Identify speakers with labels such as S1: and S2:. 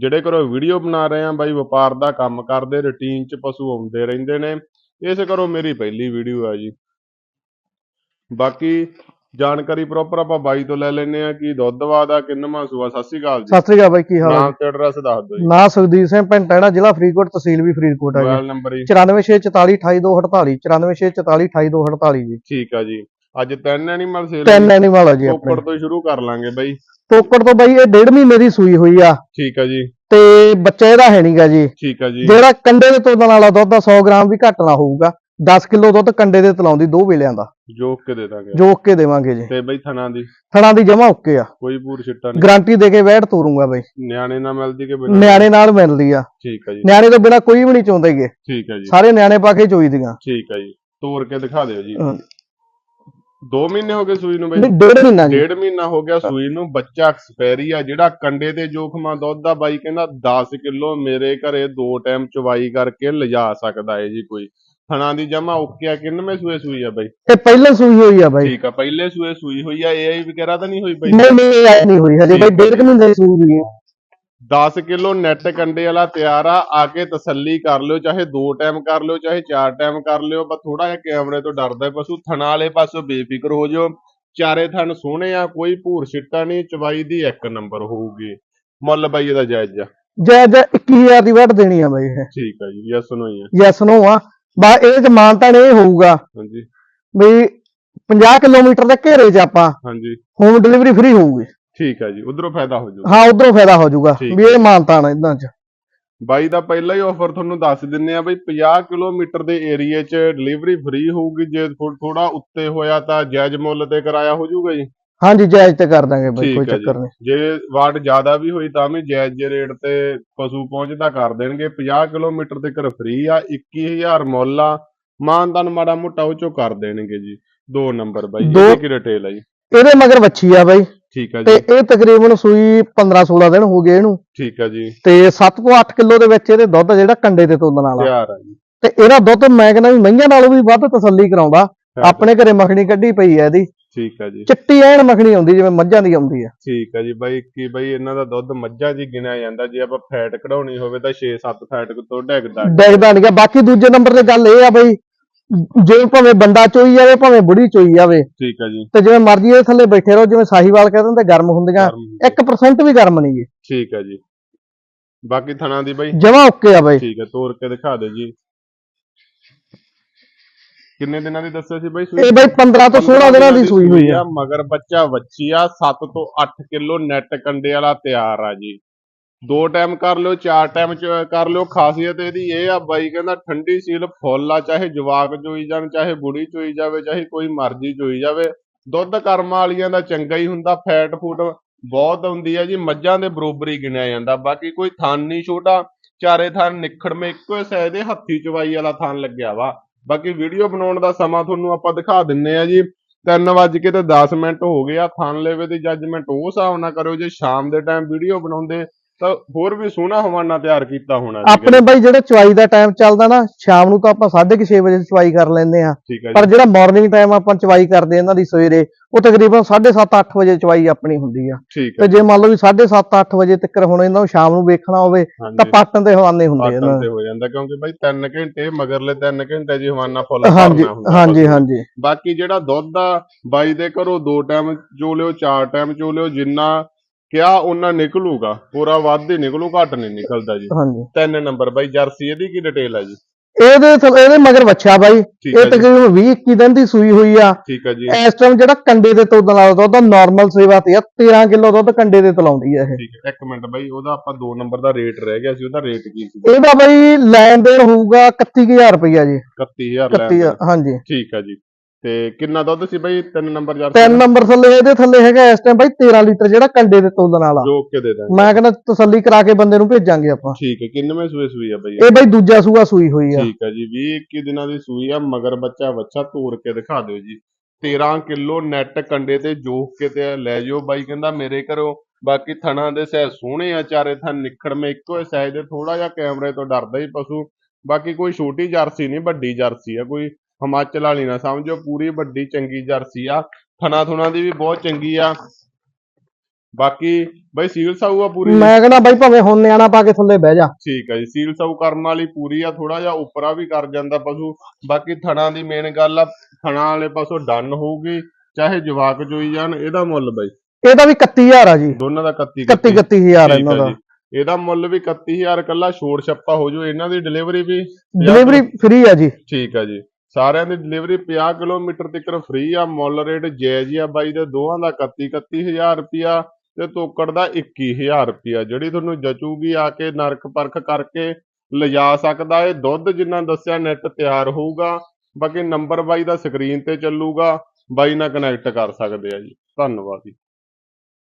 S1: ਜਿਹੜੇ ਘਰੋਂ ਵੀਡੀਓ ਬਣਾ ਰਹੇ ਆ ਬਾਈ ਵਪਾਰ ਦਾ ਕੰਮ ਕਰਦੇ ਰੁਟੀਨ 'ਚ ਪਸ਼ੂ ਆਉਂਦੇ ਰਹਿੰਦੇ ਨੇ। ਇਸ ਘਰੋਂ ਮੇਰੀ ਪਹਿਲੀ ਵੀਡੀਓ ਆ ਜੀ। ਬਾਕੀ ਜਾਣਕਾਰੀ ਪ੍ਰੋਪਰ ਆਪਾਂ ਬਾਈ ਤੋਂ ਲੈ ਲੈਨੇ ਆ ਕਿ ਦੁੱਧਵਾ ਦਾ ਕਿੰਨਵਾਂ ਸੂਆ ਸਤਿ ਸ਼੍ਰੀ ਅਕਾਲ ਜੀ।
S2: ਸਤਿ ਸ੍ਰੀ ਅਕਾਲ ਬਾਈ ਕੀ ਹਾਲ
S1: ਨਾਮ ਤੇ ਐਡਰੈਸ ਦੱਸ ਦਿਓ ਜੀ।
S2: ਨਾ ਸੁਖਦੀਪ ਸਿੰਘ ਪਿੰਡ ਟੈਣਾ ਜ਼ਿਲ੍ਹਾ ਫਰੀਦਕੋਟ ਤਹਿਸੀਲ ਵੀ ਫਰੀਦਕੋਟ ਹੈ
S1: ਮੋਬਾਈਲ ਨੰਬਰ ਜੀ।
S2: ਜੀ 9464428248 9464428248 ਜੀ।
S1: ਠੀਕ ਆ ਜੀ। ਅੱਜ ਤਿੰਨ ਐਨੀਮਲ ਸੇਲ
S2: ਤਿੰਨ ਐਨੀਮਲ ਆ। ਜੀ ਆਪਣੇ।
S1: ਤੋਂ ਹੀ ਸ਼ੁਰੂ ਕਰ ਲਾਂਗੇ ਬਾਈ।
S2: ਟੋਕੜ ਤੋਂ ਬਾਈ ਇਹ ਡੇਢ ਮਹੀਨੇ ਦੀ ਸੂਈ ਹੋਈ ਆ।
S1: ਠੀਕ ਆ ਜੀ।
S2: ਤੇ ਬੱਚਾ ਇਹਦਾ ਹੈ ਨਹੀਂਗਾ ਜੀ।
S1: ਠੀਕ ਆ ਜੀ।
S2: ਜਿਹੜਾ ਕੰਡੇ ਦੇ ਤੋੜਨ ਵਾਲਾ ਦੁੱਧ ਦਾ 100 ਗ੍ਰਾਮ ਵੀ ਘੱਟ ਨਾ ਹੋਊਗਾ। 10 ਕਿਲੋ ਦੁੱਧ ਕੰਡੇ ਦੇ ਤਲਾਉਂਦੀ ਦੋ ਵੇਲਿਆਂ ਦਾ।
S1: ਜੋਕ ਕੇ ਦੇ ਦਾਂਗੇ।
S2: ਜੋਕ ਕੇ ਦੇਵਾਂਗੇ ਜੀ।
S1: ਤੇ ਬਾਈ ਥਣਾ ਦੀ।
S2: ਥਣਾ ਦੀ ਜਮਾ ਓਕੇ ਆ।
S1: ਕੋਈ ਪੂਰ ਛਿੱਟਾ ਨਹੀਂ।
S2: ਗਾਰੰਟੀ ਦੇ ਕੇ ਵੈਟ ਤੋਰੂੰਗਾ ਬਾਈ।
S1: ਨਿਆਣੇ ਨਾਲ ਮਿਲਦੀ ਕਿ ਬਿਨਾਂ?
S2: ਨਿਆਣੇ ਨਾਲ ਮਿਲਦੀ ਆ।
S1: ਠੀਕ ਆ ਜੀ।
S2: ਨਿਆਣੇ ਤੋਂ ਬਿਨਾ ਕੋਈ ਵੀ ਨਹੀਂ ਚਾਹੁੰਦੇਗੇ
S1: ਠੀਕ ਆ ਜੀ।
S2: ਸਾਰੇ ਨਿਆਣੇ ਪਾ ਕੇ ਚੋਈਦੀਆਂ।
S1: ਠੀਕ ਆ ਜੀ। ਤੋੜ ਕੇ ਦਿਖਾ ਦਿਓ ਜੀ। 2 ਮਹੀਨੇ ਹੋ ਗਏ ਸੂਈ ਨੂੰ ਬਾਈ।
S2: ਨਹੀਂ ਡੇਢ ਮਹੀਨਾ ਜੀ।
S1: ਡੇਢ ਮਹੀਨਾ ਹੋ ਗਿਆ ਸੂਈ ਨੂੰ ਬੱਚਾ ਐਕਸਪੈਰੀ ਆ ਜਿਹੜਾ ਕੰਡੇ ਤੇ ਜੋਖਮਾ ਦੁੱਧ ਦਾ ਬਾਈ ਕਹਿੰਦਾ 10 ਕਿਲੋ ਮੇਰੇ ਘਰੇ ਦੋ ਟਾਈਮ ਚਵਾਈ ਕਰਕੇ ਲਿਜਾ ਸਕਦਾ ਹੈ ਜੀ ਕੋਈ। ਥਣਾ ਦੀ ਜਮਾ ਓਕੇ ਆ ਕਿੰਨਵੇਂ ਸੂਏ ਸੂਈ ਆ ਬਾਈ?
S2: ਇਹ ਪਹਿਲਾਂ ਸੂਈ ਹੋਈ ਆ ਬਾਈ।
S1: ਠੀਕ ਆ ਪਹਿਲੇ ਸੂਏ ਸੂਈ ਹੋਈ ਆ ਇਹ ਵਗੈਰਾ ਤਾਂ ਨਹੀਂ ਹੋਈ ਬਾਈ?
S2: ਨਹੀਂ ਨਹੀਂ ਇਹ ਨਹੀਂ ਹੋਈ ਹਜੇ ਬਾਈ ਡੇਢ ਕੁ ਮਹੀਨੇ ਦੀ ਸੂਈ ਹੋਈ ਹੈ
S1: 10 ਕਿਲੋ ਨੈਟ ਕੰਡੇ ਵਾਲਾ ਤਿਆਰ ਆ ਆ ਕੇ ਤਸੱਲੀ ਕਰ ਲਿਓ ਚਾਹੇ ਦੋ ਟਾਈਮ ਕਰ ਲਿਓ ਚਾਹੇ ਚਾਰ ਟਾਈਮ ਕਰ ਲਿਓ ਬਸ ਥੋੜਾ ਜਿਹਾ ਕੈਮਰੇ ਤੋਂ ਡਰਦਾ ਪਸ਼ੂ ਥਣਾ ਵਾਲੇ ਪਾਸੋਂ ਬੇਫਿਕਰ ਹੋ ਜਾਓ। ਚਾਰੇ ਥਣ ਸੋਹਣੇ ਆ ਕੋਈ ਭੂਰ ਛਿੱਟਾ ਨਹੀਂ ਚਵਾਈ ਦੀ ਇੱਕ ਨੰਬਰ ਹੋਊਗੀ। ਮੁੱਲ ਬਾਈ ਇਹਦਾ ਜਾਇਜ਼ ਆ।
S2: ਜੈ ਜੈ 21000 ਦੀ ਵਟ ਦੇਣੀ ਆ ਬਾਈ ਇਹ।
S1: ਠੀਕ ਆ ਜੀ ਯੈਸ ਨੋ ਹੀ ਆ
S2: ਯੈਸ ਨੋ ਆ। ਬਾ ਇਹਦੇ ਚ ਮਾਨਤਾ ਨੇ ਇਹ ਹੋਊਗਾ
S1: ਹਾਂਜੀ।
S2: ਵੀ 50 ਕਿਲੋਮੀਟਰ ਦੇ ਘੇਰੇ 'ਚ ਆਪਾਂ
S1: ਹਾਂਜੀ।
S2: ਹੋਮ ਡਿਲੀਵਰੀ ਫ੍ਰੀ ਹੋਊਗੀ।
S1: ਠੀਕ ਆ ਜੀ ਉਧਰੋਂ ਫਾਇਦਾ ਹੋ ਜਾਊ
S2: ਹਾਂ ਉਧਰੋਂ ਫਾਇਦਾ ਹੋ ਜਾਊਗਾ ਵੀ ਇਹ ਮਾਨਤਾ ਨਾ ਇਦਾਂ 'ਚ।
S1: ਬਾਈ ਦਾ ਪਹਿਲਾ ਹੀ ਆਫਰ ਤੁਹਾਨੂੰ ਦੱਸ ਦਿੰਨੇ ਆ ਬਈ 50 ਕਿਲੋਮੀਟਰ ਦੇ ਏਰੀਏ 'ਚ ਡਿਲੀਵਰੀ ਫ੍ਰੀ ਹੋਊਗੀ ਜੇ ਥੋੜਾ ਉੱਤੇ ਹੋਇਆ ਤਾਂ ਜਾਇਜ਼ ਮੁੱਲ ਤੇ ਕਿਰਾਇਆ ਹੋ ਜਾਊਗਾ ਜੀ?
S2: ਹਾਂਜੀ ਜਾਇਜ਼ ਤੇ ਕਰ ਦਾਂਗੇ ਬਾਈ ਕੋਈ
S1: ਹੈ
S2: ਚੱਕਰ ਨਹੀਂ।
S1: ਜੇ ਵਾਟ ਜ਼ਿਆਦਾ ਵੀ ਹੋਈ ਤਾਂ ਵੀ ਜਾਇਜ਼ ਜੇ ਰੇਟ ਤੇ ਪਸ਼ੂ ਪਹੁੰਚਦਾ ਕਰ ਦੇਣਗੇ। 50 ਕਿਲੋਮੀਟਰ ਤੇ ਕਰ ਫ੍ਰੀ ਆ 21000 ਮੁੱਲ ਆ ਮਾਨਦਾਨ ਮਾੜਾ ਮੋਟਾ ਉਹ ਚੋਂ ਕਰ ਦੇਣਗੇ ਜੀ। ਦੋ ਨੰਬਰ ਬਾਈ ਇਹਦੀ ਕੀ ਰਿਟੇਲ ਆ ਜੀ?
S2: ਇਹਦੇ ਮਗਰ ਵੱਛੀ ਆ ਬਾਈ।
S1: ਠੀਕ
S2: ਤੇ
S1: ਜੀ।
S2: ਇਹ ਤਕਰੀਬਨ ਸੂਈ 15 16 ਦਿਨ ਹੋ ਗਏ ਇਹਨੂੰ।
S1: ਠੀਕ ਆ ਜੀ।
S2: ਤੇ 7 ਤੋਂ 8 ਕਿਲੋ ਦੇ ਵਿੱਚ ਇਹਦੇ ਦੁੱਧ ਜਿਹੜਾ ਕੰਡੇ ਤੇ ਤੋਲਣ ਵਾਲਾ।
S1: ਤਿਆਰ ਆ ਜੀ।
S2: ਤੇ ਇਹਦਾ ਦੁੱਧ ਮੈਂ ਕਹਿੰਦਾ ਵੀ ਮਈਆਂ ਨਾਲੋਂ ਵੀ ਵੱਧ ਤਸੱਲੀ ਕਰਾਉਂਦਾ। ਆਪਣੇ ਘਰੇ ਮੱਖਣੀ ਕੱਢੀ ਪਈ ਆ ਇਹਦੀ।
S1: ਠੀਕ ਆ ਜੀ।
S2: ਚਿੱਟੀ ਐਨ ਮੱਖਣੀ ਆਉਂਦੀ ਜਿਵੇਂ ਮੱਝਾਂ ਦੀ ਆਉਂਦੀ ਆ।
S1: ਠੀਕ ਆ ਜੀ। ਬਾਈ ਕੀ ਬਾਈ ਇਹਨਾਂ ਦਾ ਦੁੱਧ ਮੱਝਾਂ ਹੀ ਗਿਣਿਆ ਜਾਂਦਾ। ਜੇ ਆਪਾਂ ਫੈਟ ਕਢਾਉਣੀ ਹੋਵੇ ਤਾਂ 6-7 ਫੈਟ ਤੋਂ ਡਿੱਗਦਾ।
S2: ਡੈਗਦਾ ਨਹੀਂਗਾ ਬਾਕੀ ਦੂਜੇ ਨੰਬਰ ਤੇ ਗੱਲ ਇਹ ਆ ਬਈ ਜੇ ਭਾਵੇਂ ਬੰਦਾ ਚੋਈ ਜਾਵੇ ਭਾਵੇਂ ਬੁੜੀ ਚੋਈ ਜਾਵੇ
S1: ਠੀਕ ਆ ਜੀ।
S2: ਤੇ ਜਿਵੇਂ ਮਰਜ਼ੀ ਇਹ ਥੱਲੇ ਬੈਠੇ ਰਹੋ ਜਿਵੇਂ ਸਾਹੀਵਾਲ ਕਹਿੰਦੇ ਹੁੰਦੇ ਗਰਮ ਹੁੰਦੀਆਂ।
S1: ਗਰਮ।
S2: 1% ਵੀ ਗਰਮ ਨਹੀਂ ਗੀ
S1: ਠੀਕ ਆ ਜੀ। ਬਾਕੀ ਥਣਾ ਦੀ ਬਾਈ।
S2: ਜਮਾ ਓਕੇ ਆ ਬਈ।
S1: ਠੀਕ ਹੈ ਤੋੜ ਕੇ ਦਿਖਾ ਦੇ ਜੀ। ਕਿੰਨੇ ਦਿਨਾਂ ਦੀ ਦੱਸਿਆ ਸੀ ਬਾਈ ਸੂਈ?
S2: ਇਹ ਬਈ 15 ਤੋਂ 16 ਦਿਨਾਂ ਦੀ ਸੂਈ ਹੋਈ ਆ।
S1: ਮਗਰ ਬੱਚਾ ਵੱਛੀ ਆ 7 ਤੋਂ 8 ਕਿਲੋ ਨੈਟ ਕੰਡੇ ਵਾਲਾ ਤਿਆਰ ਆ ਜੀ। ਦੋ ਟਾਈਮ ਕਰ ਲਿਓ, ਚਾਰ ਟਾਈਮ ਚ ਕਰ ਲਿਓ। ਖਾਸੀਅਤ ਇਹਦੀ ਇਹ ਆ ਬਾਈ, ਕਹਿੰਦਾ ਠੰਡੀ ਸੀਲ ਫੁੱਲ ਆ, ਚਾਹੇ ਜਵਾਕ ਚੋਈ ਜਾਣ, ਚਾਹੇ ਬੁੜੀ ਚੋਈ ਜਾਵੇ, ਚਾਹੇ ਕੋਈ ਮਰਜ਼ੀ ਚੋਈ ਜਾਵੇ। ਦੁੱਧ ਕਰਮਾਂ ਵਾਲੀਆਂ ਦਾ ਚੰਗਾ ਹੀ ਹੁੰਦਾ ਫੈਟ ਫੂਟ ਬਹੁਤ ਹੁੰਦੀ ਆ ਜੀ, ਮੱਝਾਂ ਦੇ ਬਰੋਬਰ ਹੀ ਗਿਣਿਆ ਜਾਂਦਾ। ਬਾਕੀ ਕੋਈ ਥਣ ਨਹੀਂ ਛੋਟਾ, ਚਾਰੇ ਥਣ ਨਿਖੜਵੇਂ ਇੱਕੋ ਹੀ ਸਾਈਜ਼ ਦੇ ਹੱਥੀ ਚਵਾਈ ਵਾਲਾ ਥਣ ਲੱਗਿਆ ਵਾ। ਬਾਕੀ ਵੀਡੀਓ ਬਣਾਉਣ ਦਾ ਸਮਾਂ ਤੁਹਾਨੂੰ ਆਪਾਂ ਦਿਖਾ ਦਿੰਨੇ ਆ ਜੀ। 3 ਵਜ ਕੇ ਤੇ 10 ਮਿੰਟ ਹੋ ਗਏ ਆ ਥਣ ਲੈਵੇ ਦੀ ਜੱਜਮੈਂਟ ਉਹ ਹਿਸਾਬ ਨਾਲ ਕਰਿਓ ਜੇ ਸ਼ਾਮ ਦੇ ਟਾਈਮ ਵੀਡੀਓ ਬਣਾਉਂਦੇ ਤਾਂ ਹੋਰ ਵੀ ਸੋਹਣਾ ਹਵਾਨਾ ਤਿਆਰ ਕੀਤਾ ਹੋਣਾ ਸੀਗਾ।
S2: ਆਪਣੇ ਬਈ ਜਿਹੜੇ ਚਵਾਈ ਦਾ ਟਾਈਮ ਚੱਲਦਾ ਨਾ ਸ਼ਾਮ ਨੂੰ ਤਾਂ ਆਪਾਂ 6:30 ਵਜੇ ਚਵਾਈ ਕਰ ਲੈਂਦੇ ਆ
S1: ਠੀਕ ਹੈ
S2: ਪਰ
S1: ਜੀ
S2: ਜਿਹੜਾ ਮਾਰਨਿੰਗ ਟਾਈਮ ਆਪਾਂ ਚਵਾਈ ਕਰਦੇ ਇਹਨਾਂ ਦੀ ਸਵੇਰੇ ਉਹ ਤਕਰੀਬਨ 7:30 8 ਵਜੇ ਚਵਾਈ ਆਪਣੀ ਹੁੰਦੀ ਆ
S1: ਠੀਕ
S2: ਤੇ ਜੇ ਮੰਨ ਲਓ ਵੀ 7:30 8 ਵਜੇ ਤੱਕ ਹੁਣ ਇਹਨਾਂ ਨੂੰ ਸ਼ਾਮ ਨੂੰ ਵੇਖਣਾ ਹੋਵੇ ਤਾਂ
S1: ਹਾਂਜੀ
S2: ਪਾਟਣ ਦੇ ਹਵਾਨੇ ਹੁੰਦੇ ਆ ਇਹਨਾਂ
S1: ਪਾਟਨ
S2: ਦੇ।
S1: ਤੇ ਹੋ ਜਾਂਦਾ ਕਿਉਂਕਿ ਬਾਈ 3 ਘੰਟੇ ਮਗਰਲੇ 3 ਘੰਟੇ ਜੀ ਹਵਾਨਾ ਫੁੱਲ
S2: ਹਾਂਜੀ
S1: ਭਰਨਾ ਹੁੰਦਾ
S2: ਹਾਂਜੀ। ਹਾਂਜੀ
S1: ਬਾਕੀ ਜਿਹੜਾ ਦੁੱਧ ਆ ਬਾਈ ਦੇ ਘਰੋਂ ਦੋ ਟਾਈਮ ਚੋ ਲਿਓ ਚਾਰ ਟਾਈਮ ਚੋ ਲਿਓ ਜਿੰਨਾ ਕਿਹਾ ਉਹਨਾਂ ਨਿਕਲੂਗਾ? ਪੂਰਾ ਵੱਧ ਹੀ ਨਿਕਲੂ ਘੱਟ ਨਹੀਂ ਨਿਕਲਦਾ ਜੀ।
S2: ਹਾਂਜੀ।
S1: ਤਿੰਨ ਨੰਬਰ ਬਾਈ ਜਰਸੀ ਇਹਦੀ ਕੀ ਡਿਟੇਲ ਆ ਜੀ?
S2: ਇਹਦੇ ਇਹਦੇ ਮਗਰ ਵੱਛਾ ਬਾਈ।
S1: ਠੀਕ
S2: ਇਹ
S1: ਹੈ ਜੀ।
S2: ਤਕਰੀਬਨ 20 21 ਦਿਨ ਦੀ ਸੂਈ ਹੋਈ ਆ।
S1: ਠੀਕ ਹੈ ਜੀ।
S2: ਇਸ ਟਾਈਮ ਜਿਹੜਾ ਕੰਡੇ ਦੇ ਦੁੱਧ ਨਾਲ ਦੁੱਧ ਨਾਰਮਲ ਸੇਵਾ ਤੇ ਆ 13 ਕਿਲੋ ਦੁੱਧ ਕੰਡੇ ਦੇ ਤਲਾਉਂਦੀ ਆ ਇਹ।
S1: ਠੀਕ ਹੈ ਇੱਕ ਮਿੰਟ ਬਾਈ ਉਹਦਾ ਆਪਾਂ ਦੋ ਨੰਬਰ ਦਾ ਰੇਟ ਰਹਿ ਗਿਆ ਸੀ ਉਹਦਾ ਰੇਟ ਕੀ ਸੀ?
S2: ਇਹਦਾ ਬਾਈ ਲੈਣ ਦੇਣ ਹੋਊਗਾ 31000 ਰੁਪਇਆ ਜੀ।
S1: 31000 ਲੈ
S2: 31 ਹਾਂਜੀ।
S1: ਠੀਕ ਹੈ ਜੀ। ਤੇ ਕਿੰਨਾ ਦੁੱਧ ਸੀ ਬਾਈ? ਤਿੰਨ ਨੰਬਰ ਜਰਸੀ
S2: ਤਿੰਨ ਨੰਬਰ ਥੱਲੇ ਇਹਦੇ ਥੱਲੇ ਹੈਗਾ ਇਸ ਟਾਈਮ ਬਾਈ 13 ਲੀਟਰ ਜਿਹੜਾ ਕੰਡੇ ਦੇ ਤੋਲਣ ਵਾਲਾ
S1: ਜੋ ਕੇ ਦੇ ਦਾਂਗੇ।
S2: ਮੈਂ ਕਹਿੰਦਾ ਤਸੱਲੀ ਕਰਾ ਕੇ ਬੰਦੇ ਨੂੰ ਭੇਜਾਂਗੇ ਆਪਾਂ।
S1: ਠੀਕ ਹੈ ਕਿੰਨਵੇਂ ਸੂਏ ਸੂਈ ਆ ਬਾਈ?
S2: ਇਹ ਬਾਈ ਦੂਜਾ ਸੂਆ ਸੂਈ ਹੋਈ ਆ।
S1: ਠੀਕ ਹੈ ਜੀ 20 21 ਦਿਨਾਂ ਦੀ ਸੂਈ ਆ ਮਗਰ ਬੱਚਾ ਬੱਚਾ ਤੋੜ ਕੇ ਦਿਖਾ ਦਿਓ ਜੀ। 13 ਕਿਲੋ ਨੈਟ ਕੰਡੇ ਤੇ ਜੋਖ ਕੇ ਤੇ ਲੈ ਜਾਓ ਬਾਈ ਕਹਿੰਦਾ ਮੇਰੇ ਘਰੋਂ ਬਾਕੀ ਥਣਾ ਦੇ ਸਹਿ ਸੋਹਣੇ ਆ ਚਾਰੇ ਥਣ ਨਿਖੜਵੇਂ ਇੱਕੋ ਹੀ ਸਾਈਜ਼ ਦੇ ਥੋੜਾ ਜਿਹਾ ਕੈਮਰੇ ਤੋਂ ਡਰਦਾ ਹੀ ਪਸ਼ੂ। ਬਾਕੀ ਕੋਈ ਛੋਟੀ ਜਰਸੀ ਨਹੀਂ ਵੱਡੀ ਜਰਸੀ ਆ ਕੋਈ। ਹਿਮਾਚਲ ਵਾਲੀ ਨਾ ਸਮਝੋ ਪੂਰੀ ਵੱਡੀ ਚੰਗੀ ਜਰਸੀ ਆ। ਥਣਾ ਥੁਣਾ ਦੀ ਵੀ ਬਹੁਤ ਚੰਗੀ ਆ। ਬਾਕੀ ਬਾਈ ਸੀਲ ਸਾਊ ਆ ਪੂਰੀ।
S2: ਮੈਂ ਕਹਿੰਦਾ ਬਾਈ ਭਾਵੇਂ ਹੁਣ ਨਿਆਣਾ ਪਾ ਕੇ ਥੱਲੇ ਬਹਿ ਜਾ।
S1: ਠੀਕ ਹੈ ਜੀ ਸੀਲ ਸਾਊ ਕਰਨ ਵਾਲੀ ਪੂਰੀ ਆ ਥੋੜਾ ਜਿਹਾ ਉੱਪਰਾ ਵੀ ਕਰ ਜਾਂਦਾ ਪਸ਼ੂ। ਬਾਕੀ ਥਣਾ ਦੀ ਮੇਨ ਗੱਲ ਆ ਥਣਾ ਵਾਲੇ ਪਾਸੋਂ ਡਨ ਹੋਊਗੀ ਚਾਹੇ ਜਵਾਕ ਜੋਈ ਜਾਣ ਇਹਦਾ ਮੁੱਲ ਬਾਈ।
S2: ਇਹਦਾ ਵੀ 31000 ਆ ਜੀ।
S1: ਦੋਨਾਂ ਦਾ 31
S2: 31 31000
S1: ਠੀਕ
S2: ਇਹਨਾਂ
S1: ਆ
S2: ਦਾ।
S1: ਇਹਦਾ ਮੁੱਲ ਵੀ 31000 ਕੱਲਾ ਛੋੜ ਛੱਪਾ ਹੋ ਜੂ ਇਹਨਾਂ ਦੀ ਡਿਲੀਵਰੀ ਵੀ।
S2: ਡਿਲੀਵਰੀ ਫ੍ਰੀ ਆ ਜੀ।
S1: ਠੀਕ ਆ ਜੀ। ਸਾਰਿਆਂ ਦੀ ਡਿਲੀਵਰੀ 50 ਕਿਲੋਮੀਟਰ ਤੱਕ ਫ੍ਰੀ ਆ, ਮੁੱਲ ਰੇਟ ਜਾਇਜ਼ ਆ ਬਾਈ ਦੇ, ਦੋਹਾਂ ਦਾ 31 31000 ਰੁਪਿਆ ਤੇ ਤੋਕੜ ਦਾ 21000 ਰੁਪਿਆ ਜਿਹੜੀ ਤੁਹਾਨੂੰ ਜਚੂਗੀ ਆ ਕੇ ਨਰਕ ਪਰਖ ਕਰਕੇ ਲਿਜਾ ਸਕਦਾ ਏ। ਦੁੱਧ ਜਿੰਨਾ ਦੱਸਿਆ ਨੈਟ ਤਿਆਰ ਹੋਊਗਾ, ਬਾਕੀ ਨੰਬਰ ਬਾਈ ਦਾ ਸਕਰੀਨ ਤੇ ਚੱਲੂਗਾ, ਬਾਈ ਨਾਲ ਕਨੈਕਟ ਕਰ ਸਕਦੇ ਆ ਜੀ। ਧੰਨਵਾਦ ਜੀ।